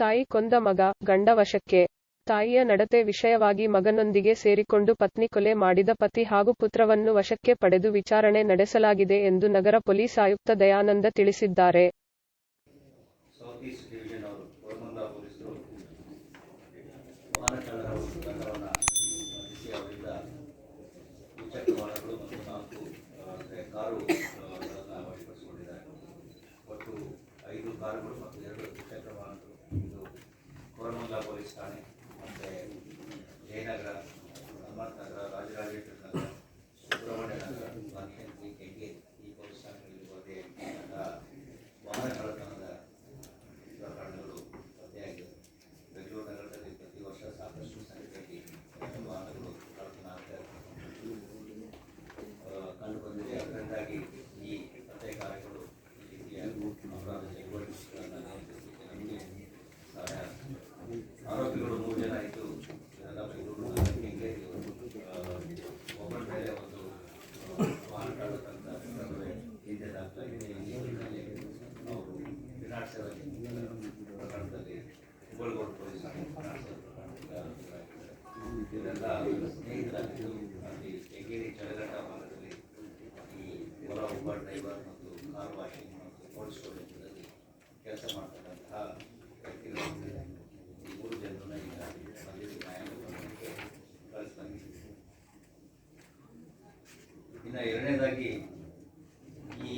ತಾಯಿ ಕೊಂದ ಮಗ ಗಂಡ ವಶಕ್ಕೆ ತಾಯಿಯ ನಡತೆ ವಿಷಯವಾಗಿ ಮಗನೊಂದಿಗೆ ಸೇರಿಕೊಂಡು ಪತ್ನಿ ಕೊಲೆ ಮಾಡಿದ ಪತಿ ಹಾಗೂ ಪುತ್ರವನ್ನು ವಶಕ್ಕೆ ಪಡೆದು ವಿಚಾರಣೆ ನಡೆಸಲಾಗಿದೆ ಎಂದು ನಗರ ಪೊಲೀಸ್ ಆಯುಕ್ತ ದಯಾನಂದ ತಿಳಿಸಿದ್ದಾರೆ. ಒಟ್ಟು ಐದು ಕಾರುಗಳು ಕೋರಮಂಗಲ ಪೊಲೀಸ್ ಠಾಣೆ ಮತ್ತು ಸ್ನೇಹಿತರಾಗಿದ್ದು ಅಲ್ಲಿ ಕೆಂಗೇರಿ ಚಳಗಟ್ಟ ಭಾಗದಲ್ಲಿ ಈ ಓಲಾ ಉಬರ್ ಡ್ರೈವರ್ ಮತ್ತು ಕಾರ್ ವಾಷಿಂಗ್ ಮತ್ತು ಕೋಲ್ಡ್ ಕೆಲಸ ಮಾಡ್ತಕ್ಕಂತಹ ಈ ಮೂರು ಜನರನ್ನ ಈಗ ಬಂದಿದ್ದು ನ್ಯಾಯಾಂಗಕ್ಕೆ ಕಳಿಸ್ತಾನೆ ಇನ್ನು ಎರಡನೇದಾಗಿ ಈ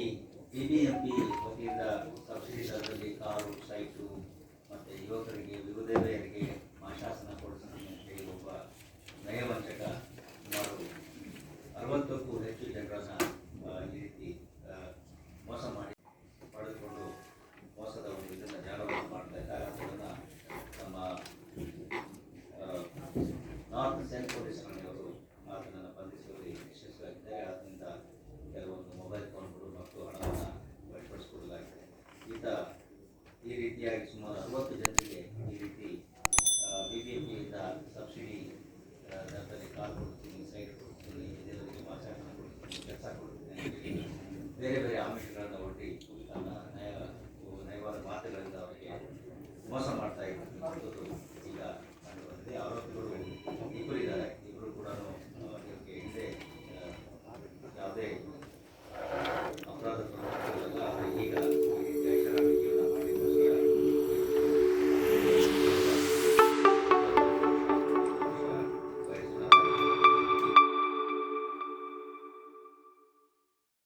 ಬಿ ಬಿ ಎಂ ಪಿ ವತಿಯಿಂದ ಸಬ್ಸಿಡಿ ದರದಲ್ಲಿ ಕಾರು ಸೈಟು ಮತ್ತು ಯುವಕರಿಗೆ ವಿವಿಧೆಯರಿಗೆ ಮಾಶಾಸನ ಕೊಡಿಸ್ತೀನಿ ಅಂತ ಹೇಳಿ ಒಬ್ಬ ನಯವಂಚಕ ಸುಮಾರು ಅರವತ್ತಕ್ಕೂ ಹೆಚ್ಚು ಜನರನ್ನು ಈ ರೀತಿ ಮೋಸ ಮಾಡಿ, ಪಡೆದುಕೊಂಡು ಮೋಸದ ಒಂದು ಇದನ್ನು ಜಾಗವನ್ನು ಮಾಡ್ತಾ ಇದ್ದಾರೆ. ಅದನ್ನು ನಮ್ಮ ನಾರ್ತ್ ಸೆಂಟ್ ಪೊಲೀಸ್ ಠಾಣೆಯವರು ಅದನ್ನು ಬಂಧಿಸುವಲ್ಲಿ ಯಶಸ್ವಿಯಾಗಿದ್ದಾರೆ. ಆದ್ದರಿಂದ ಕೆಲವೊಂದು ಮೊಬೈಲ್ ಫೋನ್ಗಳು ಮತ್ತು ಹಣವನ್ನು ವಶಪಡಿಸಿಕೊಳ್ಳಲಾಗಿದೆ ಈತ ಈ ರೀತಿಯಾಗಿ ಸುಮಾರು ಅರವತ್ತು ಜನರಿಗೆ